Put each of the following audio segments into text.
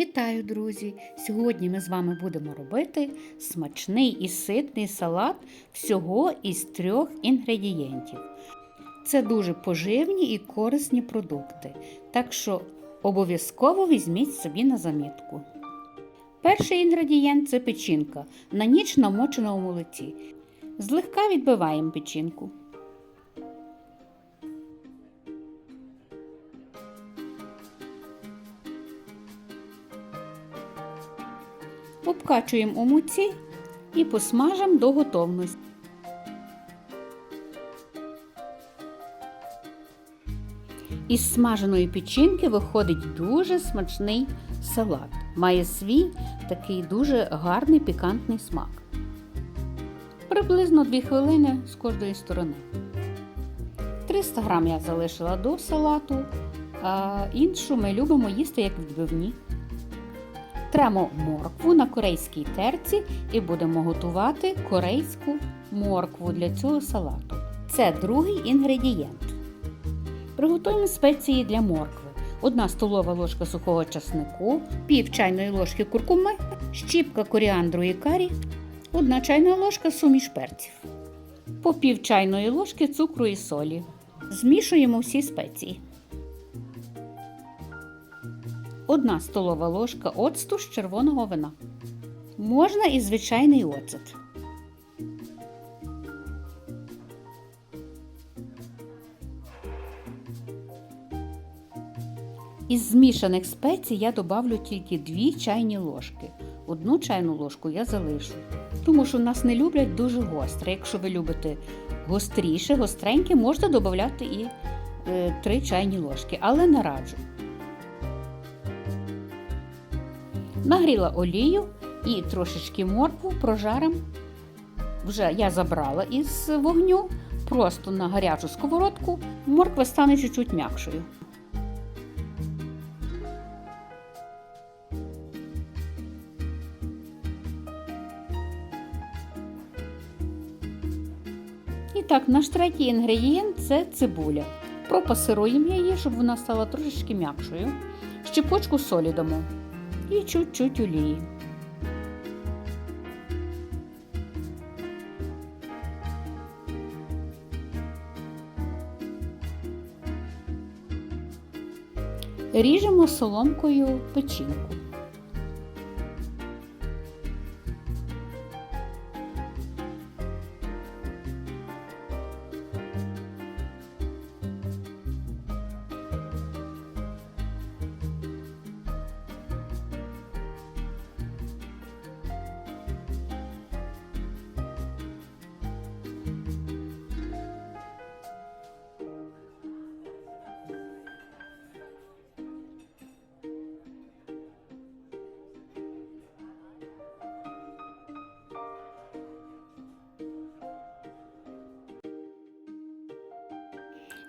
Вітаю, друзі! Сьогодні ми з вами будемо робити смачний і ситний салат всього із трьох інгредієнтів. Це дуже поживні і корисні продукти, так що обов'язково візьміть собі на замітку. Перший інгредієнт це печінка, на ніч намочена у молоці. Злегка відбиваємо печінку. Обкачуємо у муці і посмажимо до готовності. Із смаженої печінки виходить дуже смачний салат. Має свій такий дуже гарний пікантний смак. Приблизно 2 хвилини з кожної сторони. 300 грам я залишила до салату, а іншу ми любимо їсти як відбивні. Тремо моркву на корейській терці і будемо готувати корейську моркву для цього салату. Це другий інгредієнт. Приготуємо спеції для моркви. 1 столова ложка сухого часнику, пів чайної ложки куркуми, щіпка коріандру і карі, 1 чайна ложка суміш перців, по пів чайної ложки цукру і солі. Змішуємо всі спеції. 1 столова ложка оцту з червоного вина. Можна і звичайний оцет. Із змішаних спецій я добавлю тільки 2 чайні ложки. Одну чайну ложку я залишу, тому що нас не люблять дуже гостре. Якщо ви любите гостріше, гостреньке, можна додати і е, 3 чайні ложки, але не раджу. Нагріла олію і трошечки моркву прожаром. Вже я забрала із вогню, просто на гарячу сковородку. Морква стане чуть-чуть м'якшою. І так, наш третій інгредієнт це цибуля. Пропасируємо її, щоб вона стала трошечки м'якшою. Щепочку солі дамо і чуть-чуть олії. Ріжемо соломкою печінку.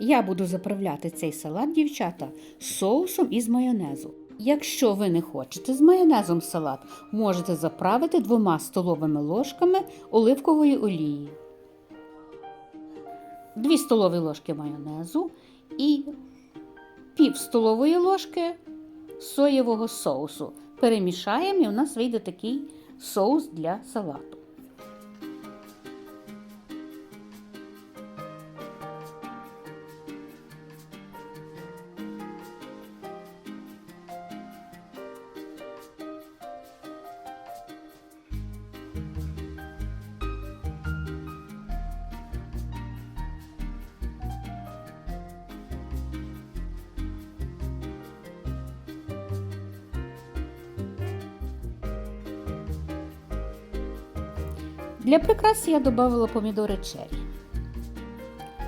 Я буду заправляти цей салат, дівчата, соусом із майонезу. Якщо ви не хочете з майонезом салат, можете заправити двома столовими ложками оливкової олії, 2 столові ложки майонезу і пів столової ложки соєвого соусу. Перемішаємо і у нас вийде такий соус для салату. Для прикраси я додала помідори черрі.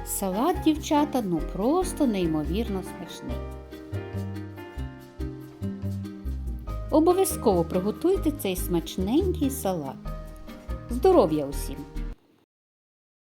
Салат, дівчата, ну просто неймовірно смачний. Обов'язково приготуйте цей смачненький салат. Здоров'я усім!